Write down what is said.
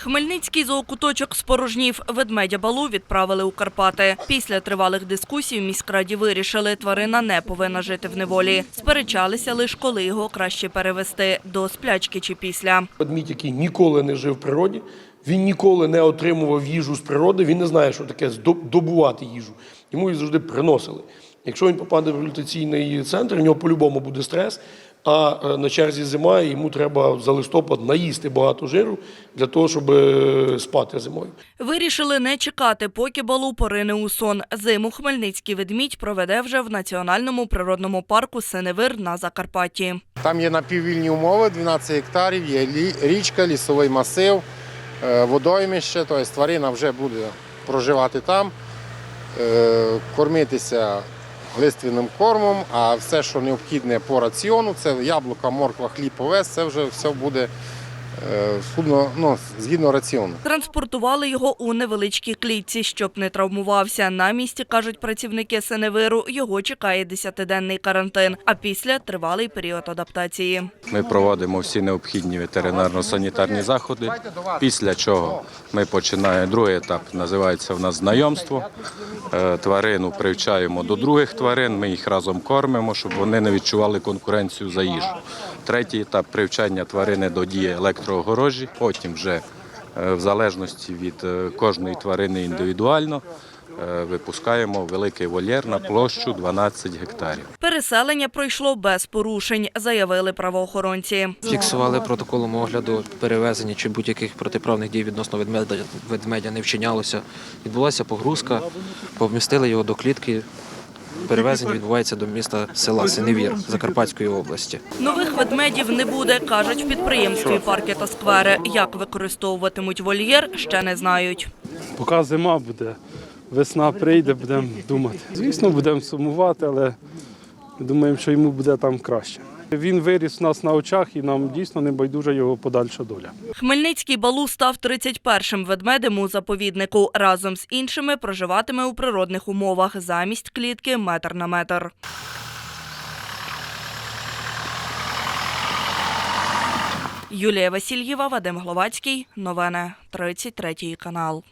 Хмельницький зоокуточок спорожнів. Ведмедя Балу відправили у Карпати. Після тривалих дискусій в міськраді вирішили, тварина не повинна жити в неволі. Сперечалися лише коли його краще перевести – до сплячки чи після. Ведмідь, який ніколи не жив в природі, він ніколи не отримував їжу з природи, він не знає, що таке здоб- добувати їжу. Йому її завжди приносили. Якщо він попаде в реабілітаційний центр, у нього по-любому буде стрес, а е, на черзі зима, і йому треба за листопад наїсти багато жиру для того, щоб е, спати зимою. Вирішили не чекати, поки Балу порине у сон. Зиму хмельницький ведмідь проведе вже в Національному природному парку Синевир на Закарпатті. Там є напіввільні умови, 12 гектарів, є лі- річка, лісовий масив, е, водоймище, тобто тварина вже буде проживати там, кормитися лиственним кормом, а все, що необхідне по раціону, це яблука, морква, хліб, овес, це вже все буде судно, ну, згідно раціону. Транспортували його у невеличкій клітці, щоб не травмувався. На місці, кажуть працівники Сеневиру, його чекає 10-денний карантин, а після – тривалий період адаптації. Ми проводимо всі необхідні ветеринарно-санітарні заходи. Після чого ми починаємо другий етап, називається в нас знайомство. Е, Тварину привчаємо до других тварин, ми їх разом кормимо, щоб вони не відчували конкуренцію за їжу. Третій етап привчання тварини до дії електроогорожі. Потім вже е, в залежності від е, кожної тварини індивідуально е, випускаємо великий вольєр на площу 12 гектарів. Переселення пройшло без порушень, заявили правоохоронці. Фіксували протоколом огляду перевезення чи будь-яких протиправних дій відносно ведмедя, ведмедя не вчинялося. Відбулася погрузка, помістили його до клітки. Перевезення відбувається до міста села Синевір Закарпатської області. Нових ведмедів не буде, кажуть в підприємстві парки та сквери. Як використовуватимуть вольєр, ще не знають. Поки зима буде, весна прийде, будемо думати. Звісно, будемо сумувати, але думаємо, що йому буде там краще. Він виріс у нас на очах і нам дійсно не байдужа його подальша доля. Хмельницький Балу став 31-м ведмедем у заповіднику. Разом з іншими проживатиме у природних умовах замість клітки метр на метр. Юлія Васильєва, Вадим Гловацький. Новини 33 канал.